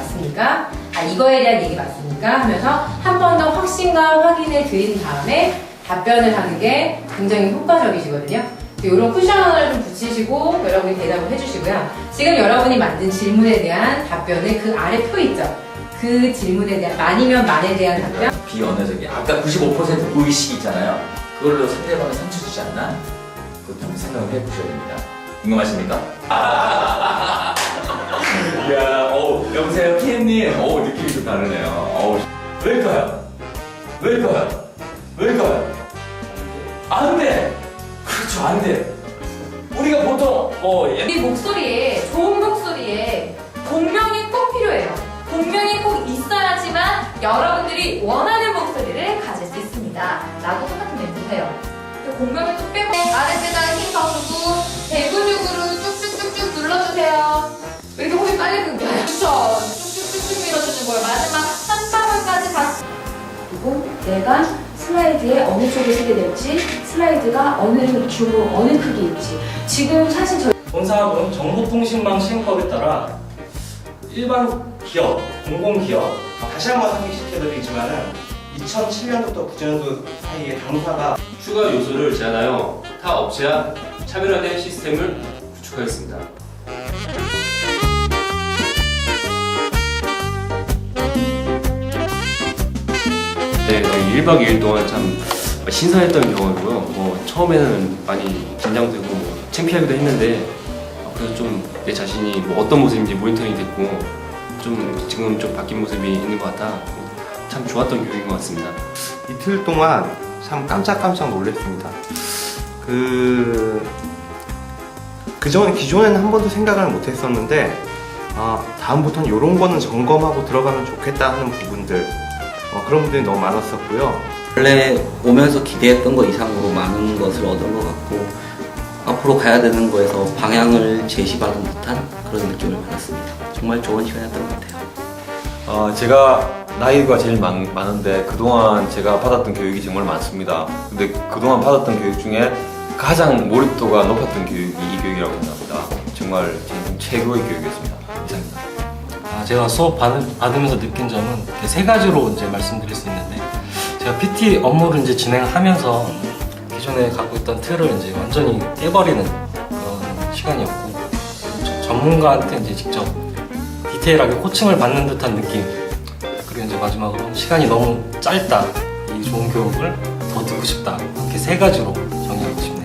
맞습니까? 아, 이거에 대한 얘기 맞습니까? 하면서 한 번 더 확신과 확인을 드린 다음에 답변을 하는 게 굉장히 효과적이시거든요. 이런 쿠션을 좀 붙이시고 여러분이 대답을 해주시고요. 지금 여러분이 만든 질문에 대한 답변을 그 아래 표 있죠? 그 질문에 대한 만이면 만에 대한 답변 비언어적인 아까 95% 보이시 있잖아요. 그걸로 상대방에 상처 주지 않나? 그것도 한번 생각을 해보셔야 됩니다. 궁금하십니까? 어 여보세요, 피엠님. 어 느낌이 좀 다르네요. 어 왜일까요? 왜일까요? 왜일까요? 안 돼. 그렇죠, 안 돼. 우리가 보통 어 예. 이 목소리에 좋은 목소리에 공명이 꼭 필요해요. 공명이 꼭 있어야지만 여러분들이 원하는 목소리를 가질 수 있습니다. 라고 똑같은 멘트 해요. 그 공명을 또 빼고 아랫배당 힘 더 주고 배 근육으로 쭉쭉쭉쭉 눌러주세요. 왜 이렇게 호흡이 빨리 끊 주는 거예요. 마지막 한 방울까지 다. 그리고 내가 슬라이드에 어느 쪽에 쓰게 될지 슬라이드가 어느 규모, 어느 크기일지 지금 사실 저본 사업은 정보통신망 시행법에 따라 일반 기업, 공공기업 다시 한번 상기시켜드리지만은 2007년부터 9년도 사이에 당사가 추가 요소를 제한하여 타 업체와 차별화된 시스템을 구축하였습니다. 네, 1박 2일 동안 참 신선했던 경험이고요. 뭐 처음에는 많이 긴장되고 뭐 창피하기도 했는데 어, 그래서 좀 내 자신이 뭐 어떤 모습인지 모니터링 됐고 좀 지금 좀 바뀐 모습이 있는 것 같아 참 좋았던 교육인 것 같습니다. 이틀 동안 참 깜짝깜짝 놀랐습니다. 그, 그전, 기존에는 한 번도 생각을 못 했었는데, 아, 다음부터는 이런 거는 점검하고 들어가면 좋겠다 하는 부분들, 어, 그런 분들이 너무 많았었고요. 원래 오면서 기대했던 것 이상으로 많은 것을 얻은 것 같고 앞으로 가야 되는 거에서 방향을 제시받은 듯한 그런 느낌을 받았습니다. 정말 좋은 시간이었던 것 같아요. 어, 제가 나이가 제일 많, 많은데 그동안 제가 받았던 교육이 정말 많습니다. 근데 그동안 받았던 교육 중에 가장 몰입도가 높았던 교육이 이 교육이라고 생각합니다. 정말 제 최고의 교육이었습니다. 이상입니다. 아, 제가 수업 받, 받으면서 느낀 점은 세 가지로 이제 말씀드릴 수 있는데 제가 PT 업무를 이제 진행하면서 기존에 갖고 있던 틀을 이제 완전히 깨버리는 그런 시간이었고 저- 전문가한테 이제 직접 디테일하게 코칭을 받는 듯한 느낌. 그리고 이제 마지막으로 시간이 너무 짧다. 이 좋은 교육을 더 듣고 싶다. 이렇게 세 가지로 정의하고 싶네요.